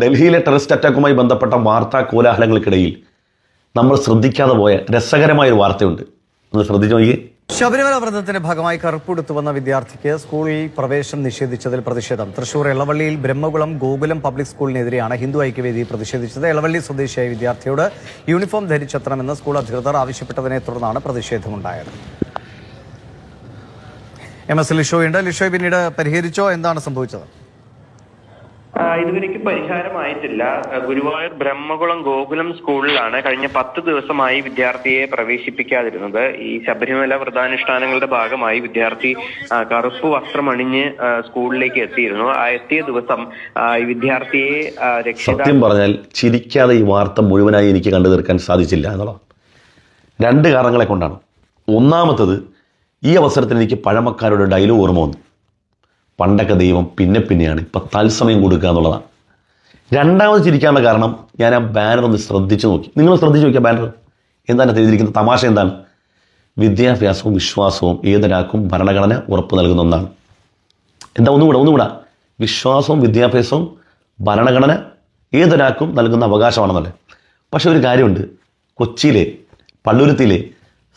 ഡൽഹിയിലെ ടെററിസ്റ്റ് അറ്റാക്കുമായി ബന്ധപ്പെട്ട വാർത്താ കോലാഹലങ്ങൾക്കിടയിൽ നമ്മൾ ശ്രദ്ധിക്കാതെ പോയ രസകരമായ ഒരു വാർത്തയുണ്ട്. ഒന്ന് ശ്രദ്ധിച്ചു നോക്കിയേ. ശബരിമല വ്രതത്തിന്റെ ഭാഗമായി കറുപ്പെടുത്തു വന്ന വിദ്യാർത്ഥിക്ക് സ്കൂളിൽ പ്രവേശനം നിഷേധിച്ചതിൽ പ്രതിഷേധം. തൃശൂർ ഇളവള്ളിയിൽ ബ്രഹ്മകുളം ഗോകുലം പബ്ലിക് സ്കൂളിനെതിരെയാണ് ഹിന്ദു ഐക്യവേദി പ്രതിഷേധിച്ചത്. ഇളവള്ളി സ്വദേശിയായ വിദ്യാർത്ഥിയോട് യൂണിഫോം ധരിച്ചെത്തണമെന്ന് സ്കൂൾ അധികൃതർ ആവശ്യപ്പെട്ടതിനെ തുടർന്നാണ് പ്രതിഷേധമുണ്ടായത്. എം എസ് ലിഷോയുണ്ട്. ലിഷോയ് പിന്നീട് പരിഹരിച്ചോ? എന്താണ് സംഭവിച്ചത്? ഇതുവരേക്കും പരിഹാരമായിട്ടില്ല. ഗുരുവായൂർ ബ്രഹ്മകുളം ഗോകുലം സ്കൂളിലാണ് കഴിഞ്ഞ പത്ത് ദിവസമായി വിദ്യാർത്ഥിയെ പ്രവേശിപ്പിക്കാതിരുന്നത്. ഈ ശബരിമല വ്രതാനുഷ്ഠാനങ്ങളുടെ ഭാഗമായി വിദ്യാർത്ഥി കറുപ്പ് വസ്ത്രമണിഞ്ഞ് സ്കൂളിലേക്ക് എത്തിയിരുന്നു. ആ എത്തിയ ദിവസം ഈ വിദ്യാർത്ഥിയെ സത്യം പറഞ്ഞാൽ ചിരിക്കാതെ ഈ വാർത്ത മുഴുവനായി എനിക്ക് കണ്ടു തീർക്കാൻ സാധിച്ചില്ല എന്നുള്ളതാണ്. രണ്ട് കാരണങ്ങളെ കൊണ്ടാണ്. ഒന്നാമത്തത് ഈ അവസരത്തിൽ എനിക്ക് പഴമക്കാരുടെ ഡയലോഗ് ഓർമ്മ വന്നു. പണ്ടൊക്കെ ദൈവം പിന്നെ പിന്നെയാണ്. ഇപ്പം തത്സമയം കൊടുക്കുക എന്നുള്ളതാണ്. രണ്ടാമത് ചിരിക്കാനുള്ള കാരണം ഞാൻ ആ ബാനർ ഒന്ന് ശ്രദ്ധിച്ചു നോക്കി. നിങ്ങൾ ശ്രദ്ധിച്ചു നോക്കിയ ബാനർ എന്താണ് എഴുതിയിരിക്കുന്ന തമാശ എന്താണ്? വിദ്യാഭ്യാസവും വിശ്വാസവും ഏതൊരാൾക്കും ഭരണഘടന ഉറപ്പ് നൽകുന്ന ഒന്നാണ്. എന്താ ഒന്നുകൂടെ ഒന്നുകൂടെ? വിശ്വാസവും വിദ്യാഭ്യാസവും ഭരണഘടന ഏതൊരാൾക്കും നൽകുന്ന അവകാശമാണെന്നല്ലേ? പക്ഷെ ഒരു കാര്യമുണ്ട്. കൊച്ചിയിലെ പള്ളുരുത്തിയിലെ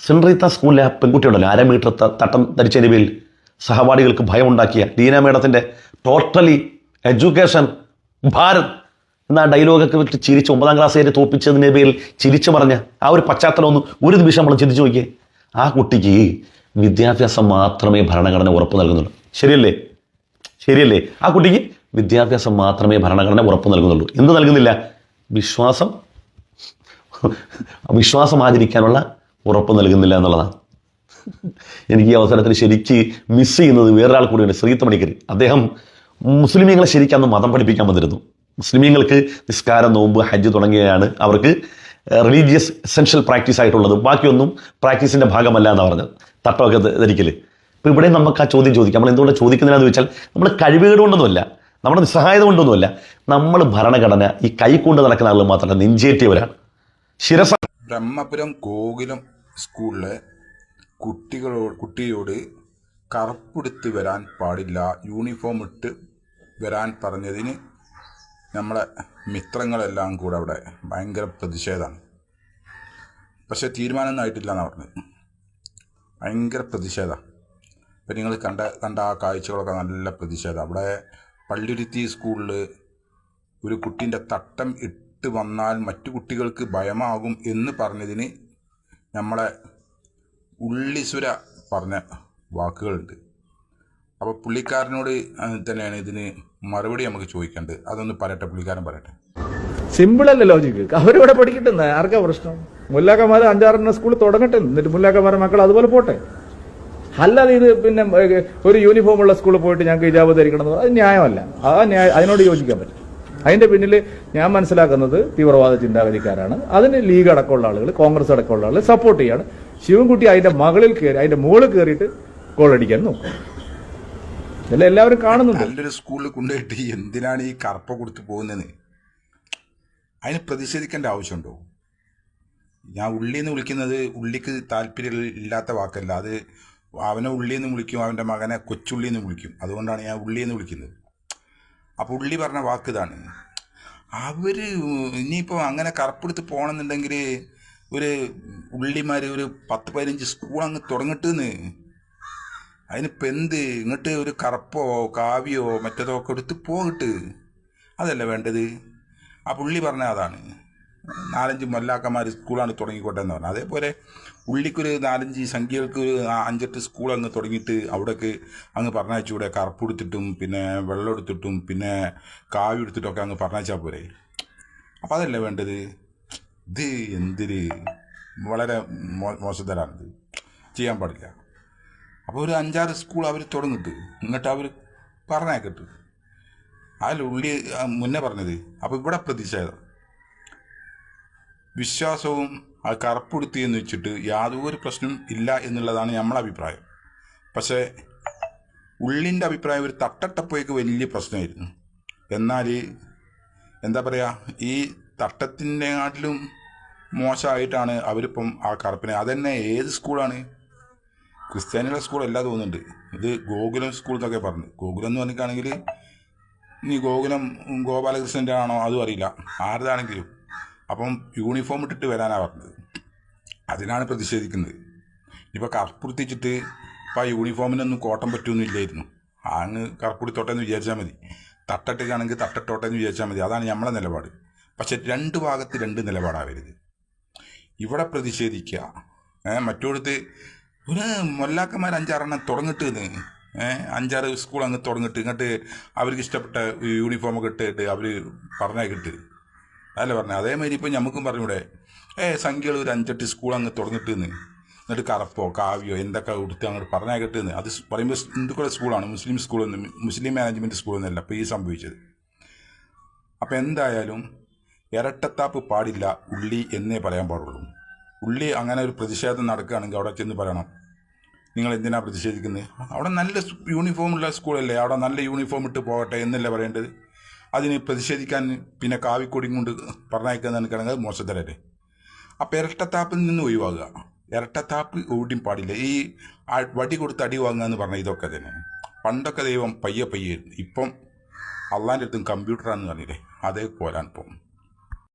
സെൻട്രീത്ത സ്കൂളിലെ ആ പെൺകുട്ടിയുണ്ടല്ലോ അരമീറ്റർ തട്ടം ധരിച്ചതിന്റെ പേരിൽ സഹപാഠികൾക്ക് ഭയമുണ്ടാക്കിയ ലീന മേഡത്തിന്റെ ടോട്ടലി എഡ്യൂക്കേഷൻ ഭാരത് എന്ന ഡയലോഗൊക്കെ വിട്ട് ചിരിച്ച് ഒമ്പതാം ക്ലാസ് കയറി തോപ്പിച്ചതിന്റെ പേരിൽ ചിരിച്ചു പറഞ്ഞ ആ ഒരു പശ്ചാത്തലം ഒന്ന് ഒരു നിമിഷം നമ്മൾ ചിന്തിച്ചു നോക്കിയേ. ആ കുട്ടിക്ക് വിദ്യാഭ്യാസം മാത്രമേ ഭരണഘടന ഉറപ്പ് നൽകുന്നുള്ളൂ. ശരിയല്ലേ? ശരിയല്ലേ? ആ കുട്ടിക്ക് വിദ്യാഭ്യാസം മാത്രമേ ഭരണഘടന ഉറപ്പ് നൽകുന്നുള്ളൂ. എന്ത് നൽകുന്നില്ല? വിശ്വാസം. വിശ്വാസം ആചരിക്കാനുള്ള ഉറപ്പ് നൽകുന്നില്ല എന്നുള്ളതാണ് എനിക്ക് ഈ അവസരത്തിൽ ശരിക്ക് മിസ് ചെയ്യുന്നത് വേറൊരാൾ കൂടിയാണ് ശ്രീത്ത് മണിക്കർ അദ്ദേഹം മുസ്ലിമീങ്ങളെ ശരിക്കും മതം പഠിപ്പിക്കാൻ വന്നിരുന്നു. മുസ്ലിമീങ്ങൾക്ക് നിസ്കാരം നോമ്പ് ഹജ്ജ് തുടങ്ങിയാണ് അവർക്ക് റിലീജിയസ് എസെൻഷ്യൽ പ്രാക്ടീസ് ആയിട്ടുള്ളത്. ബാക്കിയൊന്നും പ്രാക്ടീസിന്റെ ഭാഗമല്ല എന്നാണ് പറഞ്ഞത്. തട്ടമൊക്കെ ധരിക്കൽ ഇപ്പോൾ ഇവിടെ നമുക്ക് ആ ചോദ്യം ചോദിക്കാം. നമ്മൾ എന്തുകൊണ്ട് ചോദിക്കുന്നില്ലെന്ന് വെച്ചാൽ നമ്മൾ കഴിവുകേട് കൊണ്ടൊന്നുമല്ല. നമ്മുടെ നിസ്സഹായത കൊണ്ടൊന്നുമല്ല. നമ്മൾ ഭരണഘടന ഈ കൈക്കൊണ്ട് നടക്കുന്ന ആളുകൾ മാത്രമല്ല നെഞ്ചേറ്റിയവരാണ്. ശിരസ ബ്രഹ്മപുരം ഗോകുലം സ്കൂളിലെ കുട്ടികളോട് കുട്ടിയോട് കറുപ്പെടുത്ത് വരാൻ പാടില്ല യൂണിഫോം ഇട്ട് വരാൻ പറഞ്ഞതിന് നമ്മളെ മിത്രങ്ങളെല്ലാം കൂടെ അവിടെ ഭയങ്കര പ്രതിഷേധമാണ്. പക്ഷേ തീരുമാനമൊന്നും ആയിട്ടില്ല എന്നാണ് പറഞ്ഞത് ഭയങ്കര പ്രതിഷേധമാണ്. ഇപ്പം നിങ്ങൾ കണ്ട കണ്ട ആ കാഴ്ചകളൊക്കെ നല്ല പ്രതിഷേധം അവിടെ പള്ളിരുത്തി സ്കൂളിൽ ഒരു കുട്ടീന്റെ തട്ടം ഇട്ട് വന്നാൽ മറ്റു കുട്ടികൾക്ക് ഭയമാകും എന്ന് പറഞ്ഞതിന് നമ്മളെ ഉള്ളിസുര പറഞ്ഞ വാക്കുകളുണ്ട്. അപ്പോൾ പുള്ളിക്കാരനോട് തന്നെയാണ് ഇതിന് മറുപടി നമുക്ക് ചോദിക്കേണ്ടത്. അതൊന്ന് പറയട്ടെ പുള്ളിക്കാരൻ പറയട്ടെ. സിമ്പിൾ അല്ല ലോജിക്ക് അവരിവിടെ പഠിക്കട്ടെ ആർക്കാ പ്രശ്നം? മുല്ലാക്കന്മാർ അഞ്ചാറെണ്ണ സ്കൂൾ തുടങ്ങട്ടെ. എന്നിട്ട് മുല്ലാക്കന്മാരുടെ മക്കൾ അതുപോലെ പോട്ടെ. അല്ലാതെ ഇത് പിന്നെ ഒരു യൂണിഫോം ഉള്ള സ്കൂളിൽ പോയിട്ട് ഞങ്ങൾക്ക് ഇജാബ് ധരിക്കണം എന്ന് അത് ന്യായമല്ല. ആ അതിനോട് യോജിക്കാൻ പറ്റും അതിന്റെ പിന്നിൽ ഞാൻ മനസ്സിലാക്കുന്നത് തീവ്രവാദ ചിന്താഗതിക്കാരാണ്. അതിന് ലീഗ് അടക്കമുള്ള ആളുകൾ കോൺഗ്രസ് അടക്കമുള്ള ആളുകൾ സപ്പോർട്ട് ചെയ്യാണ്. ശിവൻകുട്ടി അതിന്റെ മകളിൽ കയറി അതിന്റെ മുകളിൽ കയറിയിട്ട് ഗോളടിക്കാൻ നോക്കും. ഇതെല്ലാം എല്ലാവരും കാണുന്നുണ്ട്. നല്ലൊരു സ്കൂളിൽ കൊണ്ടുപോയിട്ട് എന്തിനാണ് ഈ കറുപ്പ കൊടുത്തു പോകുന്നത് അതിന് പ്രതിഷേധിക്കേണ്ട ആവശ്യമുണ്ടോ? ഞാൻ ഉള്ളി എന്ന് വിളിക്കുന്നത് ഉള്ളിക്ക് താല്പര്യം ഇല്ലാത്ത വാക്കല്ല. അത് അവനെ ഉള്ളി എന്ന് വിളിക്കും അവന്റെ മകനെ കൊച്ചുള്ളി എന്ന് വിളിക്കും. അതുകൊണ്ടാണ് ഞാൻ ഉള്ളി എന്ന് വിളിക്കുന്നത്. അപ്പോൾ പുള്ളി പറഞ്ഞ വാക്ക് ഇതാണ്. അവർ ഇനിയിപ്പോൾ അങ്ങനെ കറുപ്പെടുത്ത് പോകണമെന്നുണ്ടെങ്കിൽ ഒരു ഉള്ളിമാർ ഒരു പത്ത് പതിനഞ്ച് സ്കൂൾ അങ്ങ് തുടങ്ങിട്ടെന്ന്. അതിനിപ്പോൾ എന്ത്? ഇങ്ങോട്ട് ഒരു കറുപ്പോ കാവ്യോ മറ്റേതോ ഒക്കെ എടുത്ത് പോകട്ട്. അതല്ല വേണ്ടത്? ആ പുള്ളി പറഞ്ഞ അതാണ്. നാലഞ്ച് മല്ലാക്കന്മാർ സ്കൂളാണ് തുടങ്ങിക്കോട്ടെ എന്ന് പറഞ്ഞു അതേപോലെ ഉള്ളിക്കൊരു നാലഞ്ച് സംഖ്യകൾക്ക് ഒരു അഞ്ചെട്ട് സ്കൂൾ അങ്ങ് തുടങ്ങിയിട്ട് അവിടേക്ക് അങ്ങ് പറഞ്ഞയച്ചുകൂടെ? കറുപ്പെടുത്തിട്ടും പിന്നെ വെള്ളം എടുത്തിട്ടും പിന്നെ കാവ്യം എടുത്തിട്ടൊക്കെ അങ്ങ് പറഞ്ഞയച്ചാൽ പോരെ? അപ്പം അതല്ലേ വേണ്ടത്? ഇത് എന്തിന്? വളരെ മോ ചെയ്യാൻ പാടില്ല. അപ്പോൾ ഒരു അഞ്ചാറ് സ്കൂൾ അവർ തുടങ്ങിട്ട് എന്നിട്ട് അവർ പറഞ്ഞേക്കട്ട് ആ, മുന്നേ പറഞ്ഞത്. അപ്പോൾ ഇവിടെ പ്രതിഷേധം വിശ്വാസവും ആ കറുപ്പുടുത്തി എന്ന് വെച്ചിട്ട് യാതൊരു പ്രശ്നം ഇല്ല എന്നുള്ളതാണ് നമ്മളെ അഭിപ്രായം. പക്ഷേ ഉള്ളിന്റെ അഭിപ്രായം ഒരു തട്ടട്ടപ്പോയ്ക്ക് വലിയ പ്രശ്നമായിരുന്നു. എന്നാൽ എന്താ പറയുക ഈ തട്ടത്തിന്റെക്കാട്ടിലും മോശമായിട്ടാണ് അവരിപ്പം ആ കറുപ്പിനെ. അതന്നെ ഏത് സ്കൂളാണ്? ക്രിസ്ത്യാനികളുടെ സ്കൂളല്ല തോന്നുന്നുണ്ട്. ഇത് ഗോകുലം സ്കൂൾ എന്നൊക്കെ പറഞ്ഞു. ഗോകുലം എന്ന് പറഞ്ഞിട്ടാണെങ്കിൽ ഇനി ഗോകുലം ഗോപാലകൃഷ്ണന്റെ ആണോ? അതും അറിയില്ല. ആരുതാണെങ്കിലും. അപ്പം യൂണിഫോം ഇട്ടിട്ട് വരാനാണ് പറഞ്ഞത്. അതിനാണ് പ്രതിഷേധിക്കുന്നത്. ഇപ്പോൾ കറുപ്പുടുത്തിച്ചിട്ട് ഇപ്പോൾ ആ യൂണിഫോമിനൊന്നും കോട്ടം പറ്റുമെന്നില്ലായിരുന്നു അങ്ങ് കറുപ്പുടുത്തോട്ടെ എന്ന് വിചാരിച്ചാൽ മതി. തട്ടട്ടുകയാണെങ്കിൽ തട്ടട്ടോട്ടെ എന്ന് വിചാരിച്ചാൽ മതി. അതാണ് നമ്മളെ നിലപാട്. പക്ഷെ രണ്ട് ഭാഗത്ത് രണ്ട് നിലപാടാവരുത് ഇവിടെ പ്രതിഷേധിക്കുക ഏഹ് മറ്റോടത്ത് ഒരു മൊല്ലാക്കന്മാർ അഞ്ചാറെണ്ണം തുടങ്ങിട്ട് അഞ്ചാറ് സ്കൂൾ അങ്ങ് തുടങ്ങിട്ട് ഇങ്ങോട്ട് അവർക്ക് ഇഷ്ടപ്പെട്ട യൂണിഫോമൊക്കെ ഇട്ടിട്ട് അവർ പറഞ്ഞേക്കിട്ട് അതല്ലേ പറഞ്ഞത് അതേമാതിരി ഇപ്പം നമുക്കും പറഞ്ഞൂടെ ഏ സംഖ്യകൾ ഒരു അഞ്ചെട്ട് സ്കൂൾ അങ്ങ് തുടങ്ങിട്ട് എന്നിട്ട് കറപ്പോ കാവ്യോ എന്തൊക്കെ കൊടുത്ത് അങ്ങോട്ട് പറഞ്ഞേക്കിട്ട് അത് സ് പറയുമ്പോൾ ഹിന്ദുക്കളുടെ സ്കൂളാണ് മുസ്ലിം സ്കൂളൊന്നും മുസ്ലിം മാനേജ്മെന്റ് സ്കൂളൊന്നുമല്ല അപ്പോൾ ഈ സംഭവിച്ചത്. അപ്പം എന്തായാലും ഇരട്ടത്താപ്പ് പാടില്ല ഉള്ളി എന്നേ പറയാൻ പാടുള്ളൂ. ഉള്ളി അങ്ങനെ ഒരു പ്രതിഷേധം നടക്കുകയാണെങ്കിൽ അവിടെ ചെന്ന് പറയണം. നിങ്ങൾ എന്തിനാണ് പ്രതിഷേധിക്കുന്നത് അവിടെ നല്ല യൂണിഫോം ഉള്ള സ്കൂളല്ലേ അവിടെ നല്ല യൂണിഫോം ഇട്ട് പോകട്ടെ എന്നല്ലേ പറയേണ്ടത്? അതിന് പ്രതിഷേധിക്കാൻ പിന്നെ കാവിക്കൊടിയും കൊണ്ട് പറഞ്ഞയക്കാൻ നിൽക്കണമെങ്കിൽ അത് മോശത്തരല്ലേ? അപ്പം ഇരട്ടത്താപ്പിൽ നിന്ന് ഒഴിവാകുക. ഇരട്ടത്താപ്പ് എവിടെയും പാടില്ല. ഈ വടി കൊടുത്ത് അടി വാങ്ങുക എന്ന് പറഞ്ഞാൽ ഇതൊക്കെ തന്നെ. പണ്ടൊക്കെ ദൈവം പയ്യെ പയ്യെ ഇപ്പം അള്ളാന്റെ അടുത്തും കമ്പ്യൂട്ടറാന്ന് പറഞ്ഞില്ലേ? അതേപോലാണ് ഇപ്പം